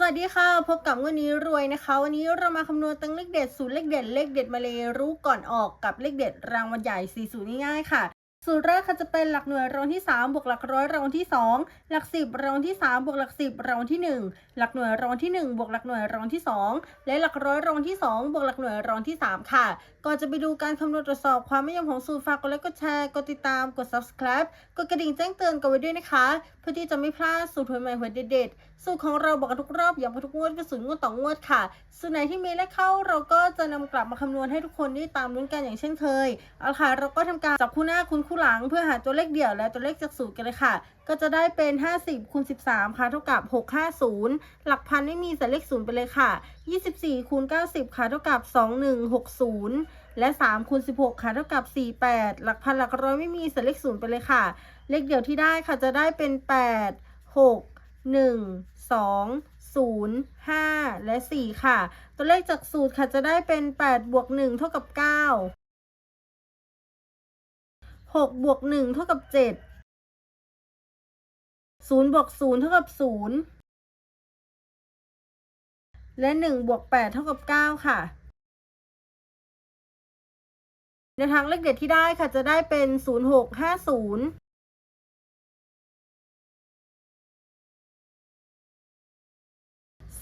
สวัสดีค่ะ พบกับวันนี้รวยนะคะ วันนี้เรามาคำนวณตั้งเลขเด็ดสูตรเลขเด็ดเลขเด็ดมาเลยรู้ก่อนออกกับเลขเด็ดรางวัลใหญ่4สูตรง่ายๆค่ะ สูตรแรกค่ะจะเป็นหลักหน่วยรางที่ 3 บวกหลักร้อยรางที่ 2 หลัก 10รางที่ 3 บวกหลัก 10รางที่ 1 หลักหน่วยรางที่ 1 บวกหลักหน่วยรางที่ 2 และหลักร้อยรางที่ 2 บวกหลักหน่วยรางที่ 3 ค่ะ ก่อนจะไปดูการคำนวณตรวจสอบความไม่ยอมของสูตรฝากกดไลค์กดแชร์กดติดตามกด subscribe กดกระดิ่งแจ้งเตือนกันไว้ด้วยนะคะ เพื่อที่จะไม่พลาดสูตรหวยใหม่หวยเด็ดๆสูตรของเราบอกกันทุกรอบย้ำกันทุกงวดเป็สูตรงวดต่องวดค่ะ สูตรไหนที่มีเลขเข้าเราก็จะนำกลับมาคำนวณให้ทุกคนได้ตามลุ้นกันอย่างเช่นเคยเอาค่ะเราก็ทำการจับคู่หน้าคูณคู่หลังเพื่อหาตัวเลขเดี่ยวและตัวเลขจากสูตรกันเลยค่ะ ก็จะได้เป็น 50คูณ13 ค่ะ เท่ากับ 650 หลักพันไม่มีใส่เลขศูนย์ไปเลยค่ะ 24คูณ90 ค่ะ เท่ากับ 2160 และ 3คูณ16 ค่ะ เท่ากับ 48 หลักพันหลักร้อยไม่มีใส่เลขศูนย์ไปเลยค่ะ เลขเดี่ยวที่ได้ค่ะจะได้เป็น 8 6 1 2 0 5 และ 4 ค่ะ ตัวเลขจากสูตรค่ะจะได้เป็น 8 บวก 1 เท่ากับ 9 6บวก1เท่ากับ 7 0บวก0เท่ากับ 0 และ 1 บวก 8 เท่ากับ 9 ค่ะในทางเลขเด็ดที่ได้ค่ะจะได้เป็น 0 6 5 0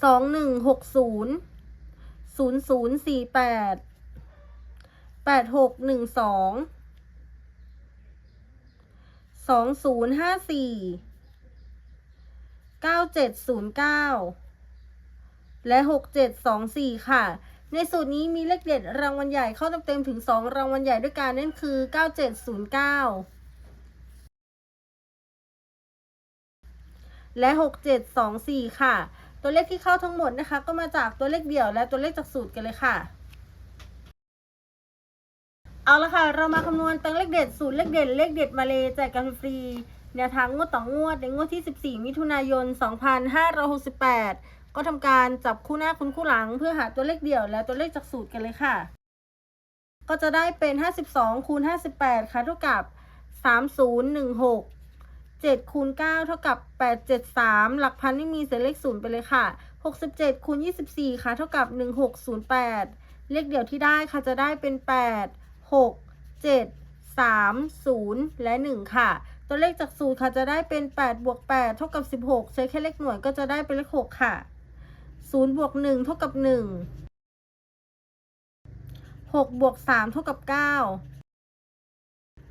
สองหนึ่งหกศูนย์ศูนย์ศูนย์สี่แปดแปดหกหนึ่งสอง สองศูนย์ห้าสี่เก้าเจ็ดศูนย์เก้าและหกเจ็ดสองสี่ค่ะ ในสูตรนี้มีเลขเด็ดรางวัลใหญ่เข้าเต็มๆถึงสองรางวัลใหญ่ด้วยกันนั่นคือเก้าเจ็ดศูนย์เก้าและหกเจ็ดสองสี่ค่ะ ตัวเลขที่เข้าทั้งหมดนะคะ ก็มาจากตัวเลขเดี่ยวและตัวเลขจากสูตรกันเลยค่ะ เอาละค่ะ เรามาคำนวณตังเลขเด็ดสูตรเลขเด็ดเลขเด็ดมาเลยแจกกันฟรีแนวทางงวดต่องวดในงวดที่ 14 มิถุนายน 2568 ก็ทำการจับคู่หน้าคุณคู่หลัง เพื่อหาตัวเลขเดี่ยวและตัวเลขจากสูตรกันเลยค่ะ ก็จะได้เป็น 52คูณ58 ค่ะเท่ากับ 3016 7คูณ9เท่ากับ 873 หลักพันไม่มีเศษเลขศูนย์ไปเลยค่ะ 67คูณ24 ค่ะ เท่ากับ 1608 เลขเดี่ยวที่ได้ค่ะจะได้เป็น 8 6 7 3 0 และ 1 ค่ะ ตัวเลขจากสูตรค่ะจะได้เป็น 8 บวก 8 เท่ากับ 16 ใช้แค่เลขหน่วยก็จะได้เป็นเลข 6 ค่ะ 0 บวก 1 เท่ากับ 1 6 บวก 3 เท่ากับ 9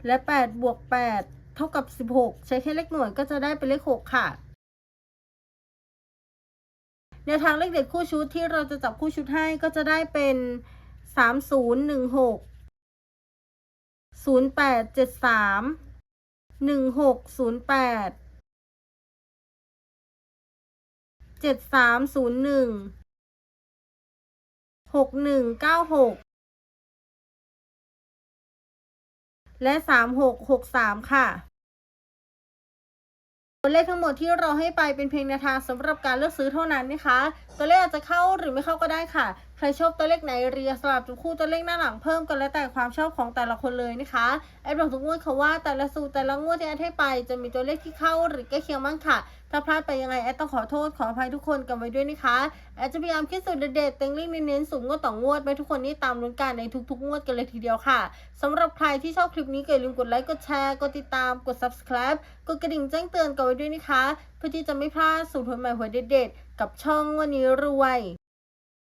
และ 8 บวก 8 เท่ากับ 16 ใช้แค่เลขหน่วยก็จะได้เป็นเลข 6 ค่ะแนวทางเลขเด็ดคู่ชุดที่เราจะจับคู่ชุดให้ก็จะได้เป็น 3016 0873 1608 7301 6196และ3663ค่ะตัวเลขทั้งหมดที่เราให้ไปเป็นเพียงแนวทางสำหรับการเลือกซื้อเท่านั้นนะคะ ตัวเลขอาจจะเข้าหรือไม่เข้าก็ได้ค่ะ ใครชอบตัวเลขไหนเรียสลับจุดคู่ตัวเลขหน้าหลังเพิ่มกันแล้วแต่ความชอบของแต่ละคนเลยนะคะแอดบอกทุกงวดค่ะว่าแต่ละสูตรแต่ละงวดที่แอดให้ไป จะมีตัวเลขที่เข้าหรือใกล้เคียงบ้างค่ะ ถ้าพลาดไปยังไงแอดต้องขอโทษขออภัยทุกคนกันไว้ด้วยนะคะแอดจะพยายามคิดสูตรเด็ดๆเต็งเลขเน้นๆสูงงวดต่องวดไปทุกคนนี่ตามลุ้นกันในทุกๆ งวดกันเลยทีเดียวค่ะสำหรับใครที่ชอบคลิปนี้ก็อย่าลืมกดไลค์กดแชร์กดติดตามกด subscribe กดกระดิ่งแจ้งเตือนกันไว้ด้วยนะคะ เพื่อที่จะไม่พลาดสูตรหวยใหม่หวยเด็ดๆกับช่องวันนี้รวย